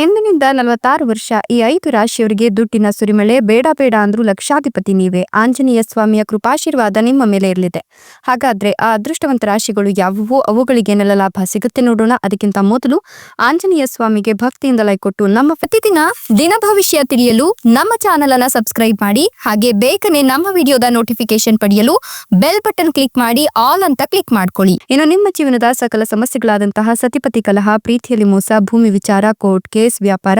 ಎಂದಿನಿಂದ ನಲವತ್ತಾರು ವರ್ಷ ಈ ಐದು ರಾಶಿಯವರಿಗೆ ದುಡ್ಡಿನ ಸುರಿಮಳೆ ಬೇಡ ಬೇಡ ಅಂದ್ರೂ ಲಕ್ಷಾಧಿಪತಿ ನೀವೇ. ಆಂಜನೇಯ ಸ್ವಾಮಿಯ ಕೃಪಾಶೀರ್ವಾದ ನಿಮ್ಮ ಮೇಲೆ ಇರಲಿದೆ. ಹಾಗಾದ್ರೆ ಆ ಅದೃಷ್ಟವಂತ ರಾಶಿಗಳು ಯಾವುವು? ಅವುಗಳಿಗೆ ನೆಲ ಲಾಭ ಸಿಗುತ್ತೆ ನೋಡೋಣ. ಅದಕ್ಕಿಂತ ಮೊದಲು ಆಂಜನೇಯ ಸ್ವಾಮಿಗೆ ಭಕ್ತಿಯಿಂದ ಲೈಕ್ ಕೊಟ್ಟು ನಮ್ಮ ಪ್ರತಿದಿನ ದಿನ ಭವಿಷ್ಯ ತಿಳಿಯಲು ನಮ್ಮ ಚಾನೆಲ್ ಅನ್ನ ಸಬ್ಸ್ಕ್ರೈಬ್ ಮಾಡಿ, ಹಾಗೆ ಬೇಗನೆ ನಮ್ಮ ವಿಡಿಯೋದ ನೋಟಿಫಿಕೇಶನ್ ಪಡೆಯಲು ಬೆಲ್ ಬಟನ್ ಕ್ಲಿಕ್ ಮಾಡಿ ಆಲ್ ಅಂತ ಕ್ಲಿಕ್ ಮಾಡ್ಕೊಳ್ಳಿ. ಇನ್ನು ನಿಮ್ಮ ಜೀವನದ ಸಕಲ ಸಮಸ್ಯೆಗಳಾದಂತಹ ಸತಿಪತಿ ಕಲಹ, ಪ್ರೀತಿಯಲ್ಲಿ ಮೋಸ, ಭೂಮಿ ವಿಚಾರ ಕೋರ್ಟ್ ಕೇಸ್ ವ್ಯಾಪಾರ,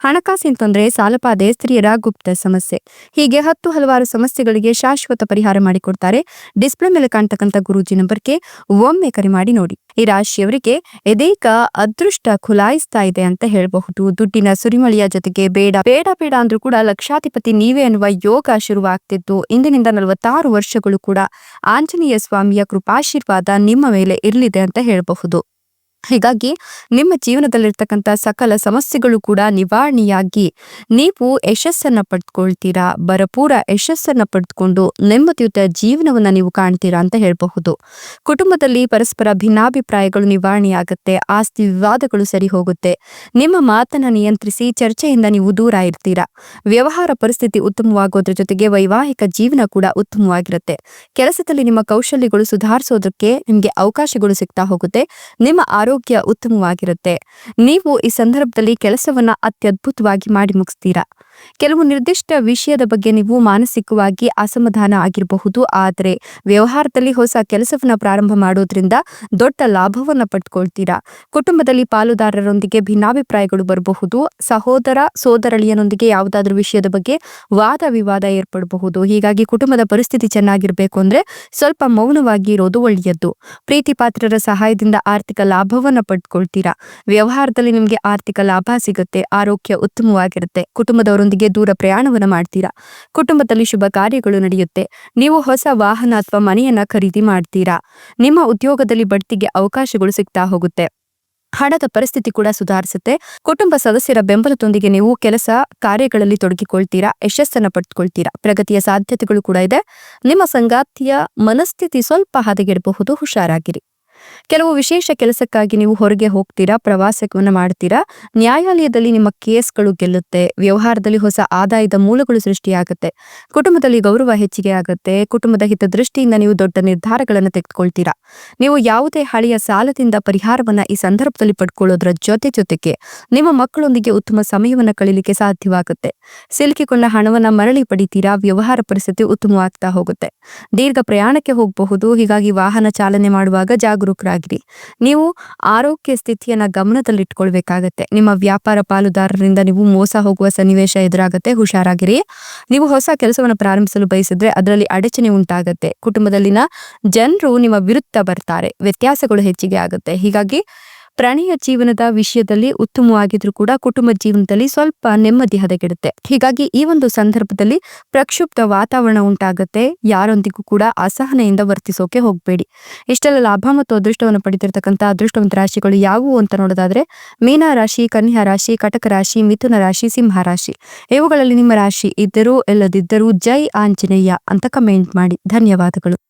ಹಣಕಾಸಿನ ತೊಂದರೆ ಸಾಲಪಾದೆ ಸ್ತ್ರೀಯರ ಗುಪ್ತ ಸಮಸ್ಯೆ. ಹೀಗೆ ಹತ್ತು ಹಲವಾರು ಸಮಸ್ಯೆಗಳಿಗೆ ಶಾಶ್ವತ ಪರಿಹಾರ ಮಾಡಿಕೊಡ್ತಾರೆ ಡಿಸ್ಪ್ಲೇ ಮೇಲೆ ಕಾಣ್ತಕ್ಕಂಥ ಗುರುಜಿ ನಂಬರ್ಗೆ ಒಮ್ಮೆ ಕರೆ ಮಾಡಿ ನೋಡಿ. ಈ ರಾಶಿಯವರಿಗೆ ಇದೀಗ ಅದೃಷ್ಟ ಖುಲಾಯಿಸ್ತಾ ಇದೆ ಅಂತ ಹೇಳಬಹುದು. ದುಡ್ಡಿನ ಸುರಿಮಳೆಯ ಜೊತೆಗೆ ಬೇಡ ಬೇಡ ಬೇಡ ಅಂದ್ರೂ ಕೂಡ ಲಕ್ಷಾಧಿಪತಿ ನೀವೇ ಅನ್ನುವ ಯೋಗ ಶುರುವಾಗ್ತಿದ್ದು. ಇಂದಿನಿಂದ ನಲವತ್ತಾರು ವರ್ಷಗಳು ಕೂಡ ಆಂಜನೇಯ ಸ್ವಾಮಿಯ ಕೃಪಾಶೀರ್ವಾದ ನಿಮ್ಮ ಮೇಲೆ ಇರಲಿದೆ ಅಂತ ಹೇಳಬಹುದು. ಹೀಗಾಗಿ ನಿಮ್ಮ ಜೀವನದಲ್ಲಿರ್ತಕ್ಕಂಥ ಸಕಲ ಸಮಸ್ಯೆಗಳು ಕೂಡ ನಿವಾರಣೆಯಾಗಿ ನೀವು ಯಶಸ್ಸನ್ನ ಪಡೆದುಕೊಳ್ತೀರಾ ಬರಪೂರ ಯಶಸ್ಸನ್ನ ಪಡೆದುಕೊಂಡು ನೆಮ್ಮದಿಯುತ ಜೀವನವನ್ನ ನೀವು ಕಾಣ್ತೀರಾ ಅಂತ ಹೇಳಬಹುದು. ಕುಟುಂಬದಲ್ಲಿ ಪರಸ್ಪರ ಭಿನ್ನಾಭಿಪ್ರಾಯಗಳು ನಿವಾರಣೆಯಾಗುತ್ತೆ, ಆಸ್ತಿ ವಿವಾದಗಳು ಸರಿ ಹೋಗುತ್ತೆ. ನಿಮ್ಮ ಮಾತನ್ನ ನಿಯಂತ್ರಿಸಿ ಚರ್ಚೆಯಿಂದ ನೀವು ದೂರ ಇರ್ತೀರಾ? ವ್ಯವಹಾರ ಪರಿಸ್ಥಿತಿ ಉತ್ತಮವಾಗೋದ್ರ ಜೊತೆಗೆ ವೈವಾಹಿಕ ಜೀವನ ಕೂಡ ಉತ್ತಮವಾಗಿರುತ್ತೆ. ಕೆಲಸದಲ್ಲಿ ನಿಮ್ಮ ಕೌಶಲ್ಯಗಳು ಸುಧಾರಿಸೋದಕ್ಕೆ ನಿಮಗೆ ಅವಕಾಶಗಳು ಸಿಗ್ತಾ ಹೋಗುತ್ತೆ. ನಿಮ್ಮ ಆರೋಗ್ಯ ಉತ್ತಮವಾಗಿರುತ್ತೆ. ನೀವು ಈ ಸಂದರ್ಭದಲ್ಲಿ ಕೆಲಸವನ್ನ ಅತ್ಯದ್ಭುತವಾಗಿ ಮಾಡಿ ಮುಗಿಸ್ತೀರಾ? ಕೆಲವು ನಿರ್ದಿಷ್ಟ ವಿಷಯದ ಬಗ್ಗೆ ನೀವು ಮಾನಸಿಕವಾಗಿ ಅಸಮಾಧಾನ ಆಗಿರಬಹುದು, ಆದರೆ ವ್ಯವಹಾರದಲ್ಲಿ ಹೊಸ ಕೆಲಸವನ್ನ ಪ್ರಾರಂಭ ಮಾಡೋದ್ರಿಂದ ದೊಡ್ಡ ಲಾಭವನ್ನ ಪಡ್ಕೊಳ್ತೀರಾ? ಕುಟುಂಬದಲ್ಲಿ ಪಾಲುದಾರರೊಂದಿಗೆ ಭಿನ್ನಾಭಿಪ್ರಾಯಗಳು ಬರಬಹುದು, ಸಹೋದರ, ಸೋದರಳಿಯನೊಂದಿಗೆ ಯಾವುದಾದ್ರೂ ವಿಷಯದ ಬಗ್ಗೆ ವಾದ ವಿವಾದ ಏರ್ಪಡಬಹುದು. ಹೀಗಾಗಿ ಕುಟುಂಬದ ಪರಿಸ್ಥಿತಿ ಚೆನ್ನಾಗಿರಬೇಕು ಅಂದ್ರೆ ಸ್ವಲ್ಪ ಮೌನವಾಗಿ ಇರೋದು ಒಳ್ಳೆಯದ್ದು. ಪ್ರೀತಿ ಪಾತ್ರರ ಸಹಾಯದಿಂದ ಆರ್ಥಿಕ ಲಾಭವನ್ನ ಪಡ್ಕೊಳ್ತೀರಾ? ವ್ಯವಹಾರದಲ್ಲಿ ನಿಮಗೆ ಆರ್ಥಿಕ ಲಾಭ ಸಿಗುತ್ತೆ, ಆರೋಗ್ಯ ಉತ್ತಮವಾಗಿರುತ್ತೆ, ಕುಟುಂಬದವರೊಂದಿಗೆ ದೂರ ಪ್ರಯಾಣವನ್ನ ಮಾಡ್ತೀರಾ? ಕುಟುಂಬದಲ್ಲಿ ಶುಭ ಕಾರ್ಯಗಳು ನಡೆಯುತ್ತೆ. ನೀವು ಹೊಸ ವಾಹನ ಅಥವಾ ಮನೆಯನ್ನ ಖರೀದಿ ಮಾಡ್ತೀರಾ? ನಿಮ್ಮ ಉದ್ಯೋಗದಲ್ಲಿ ಬಡ್ತಿಗೆ ಅವಕಾಶಗಳು ಸಿಗ್ತಾ ಹೋಗುತ್ತೆ. ಹಣದ ಪರಿಸ್ಥಿತಿ ಕೂಡ ಸುಧಾರಿಸುತ್ತೆ. ಕುಟುಂಬ ಸದಸ್ಯರ ಬೆಂಬಲದೊಂದಿಗೆ ನೀವು ಕೆಲಸ ಕಾರ್ಯಗಳಲ್ಲಿ ತೊಡಗಿಕೊಳ್ತೀರಾ? ಯಶಸ್ಸನ್ನ ಪಡೆದುಕೊಳ್ತೀರಾ ಪ್ರಗತಿಯ ಸಾಧ್ಯತೆಗಳು ಕೂಡ ಇದೆ. ನಿಮ್ಮ ಸಂಗಾತಿಯ ಮನಸ್ಥಿತಿ ಸ್ವಲ್ಪ ಹದಗೆಡಬಹುದು. ಹುಷಾರಾಗಿರಿ. ಕೆಲವು ವಿಶೇಷ ಕೆಲಸಕ್ಕಾಗಿ ನೀವು ಹೊರಗೆ ಹೋಗ್ತೀರಾ, ಪ್ರವಾಸವನ್ನು ಮಾಡ್ತೀರಾ? ನ್ಯಾಯಾಲಯದಲ್ಲಿ ನಿಮ್ಮ ಕೇಸ್ಗಳು ಗೆಲ್ಲುತ್ತೆ, ವ್ಯವಹಾರದಲ್ಲಿ ಹೊಸ ಆದಾಯದ ಮೂಲಗಳು ಸೃಷ್ಟಿಯಾಗುತ್ತೆ, ಕುಟುಂಬದಲ್ಲಿ ಗೌರವ ಹೆಚ್ಚಿಗೆ ಆಗುತ್ತೆ, ಕುಟುಂಬದ ಹಿತದೃಷ್ಟಿಯಿಂದ ನೀವು ದೊಡ್ಡ ನಿರ್ಧಾರಗಳನ್ನು ತೆಗೆದುಕೊಳ್ತೀರಾ? ನೀವು ಯಾವುದೇ ಹಳೆಯ ಸಾಲದಿಂದ ಪರಿಹಾರವನ್ನ ಈ ಸಂದರ್ಭದಲ್ಲಿ ಪಡ್ಕೊಳ್ಳೋದ್ರ ಜೊತೆ ಜೊತೆಗೆ ನಿಮ್ಮ ಮಕ್ಕಳೊಂದಿಗೆ ಉತ್ತಮ ಸಮಯವನ್ನು ಕಳೀಲಿಕ್ಕೆ ಸಾಧ್ಯವಾಗುತ್ತೆ. ಸಿಲುಕಿಕೊಂಡ ಹಣವನ್ನ ಮರಳಿ ಪಡಿತೀರಾ? ವ್ಯವಹಾರ ಪರಿಸ್ಥಿತಿ ಉತ್ತಮವಾಗ್ತಾ ಹೋಗುತ್ತೆ. ದೀರ್ಘ ಪ್ರಯಾಣಕ್ಕೆ ಹೋಗಬಹುದು, ಹೀಗಾಗಿ ವಾಹನ ಚಾಲನೆ ಮಾಡುವಾಗ ಜಾಗರೂಕರಾಗಿರಿ ನೀವು ಆರೋಗ್ಯ ಸ್ಥಿತಿಯನ್ನ ಗಮನದಲ್ಲಿಟ್ಕೊಳ್ಬೇಕಾಗತ್ತೆ. ನಿಮ್ಮ ವ್ಯಾಪಾರ ಪಾಲುದಾರರಿಂದ ನೀವು ಮೋಸ ಹೋಗುವ ಸನ್ನಿವೇಶ ಎದುರಾಗುತ್ತೆ, ಹುಷಾರಾಗಿರಿ. ನೀವು ಹೊಸ ಕೆಲಸವನ್ನು ಪ್ರಾರಂಭಿಸಲು ಬಯಸಿದ್ರೆ ಅದರಲ್ಲಿ ಅಡಚಣೆ ಉಂಟಾಗತ್ತೆ. ಕುಟುಂಬದಲ್ಲಿನ ಜನರು ನಿಮ್ಮ ವಿರುದ್ಧ ಬರ್ತಾರೆ. ವ್ಯತ್ಯಾಸಗಳು ಹೆಚ್ಚಿಗೆ ಆಗುತ್ತೆ. ಹೀಗಾಗಿ ಪ್ರಣಯ ಜೀವನದ ವಿಷಯದಲ್ಲಿ ಉತ್ತಮವಾಗಿದ್ರು ಕೂಡ ಕುಟುಂಬ ಜೀವನದಲ್ಲಿ ಸ್ವಲ್ಪ ನೆಮ್ಮದಿ ಹದಗೆಡುತ್ತೆ. ಹೀಗಾಗಿ ಈ ಒಂದು ಸಂದರ್ಭದಲ್ಲಿ ಪ್ರಕ್ಷುಬ್ಧ ವಾತಾವರಣ ಉಂಟಾಗುತ್ತೆ. ಯಾರೊಂದಿಗೂ ಕೂಡ ಅಸಹನೆಯಿಂದ ವರ್ತಿಸೋಕೆ ಹೋಗಬೇಡಿ. ಇಷ್ಟೆಲ್ಲ ಲಾಭ ಮತ್ತು ಅದೃಷ್ಟವನ್ನು ಪಡೆದಿರತಕ್ಕಂಥ ಅದೃಷ್ಟವಂತ ರಾಶಿಗಳು ಯಾವುವು ಅಂತ ನೋಡೋದಾದ್ರೆ, ಮೀನ ರಾಶಿ, ಕನ್ಯಾ ರಾಶಿ, ಕಟಕ ರಾಶಿ, ಮಿಥುನ ರಾಶಿ, ಸಿಂಹ ರಾಶಿ. ಇವುಗಳಲ್ಲಿ ನಿಮ್ಮ ರಾಶಿ ಇದ್ದರೂ, ಇಲ್ಲದಿದ್ದರೂ ಜೈ ಆಂಜನೇಯ ಅಂತ ಕಮೆಂಟ್ ಮಾಡಿ. ಧನ್ಯವಾದಗಳು.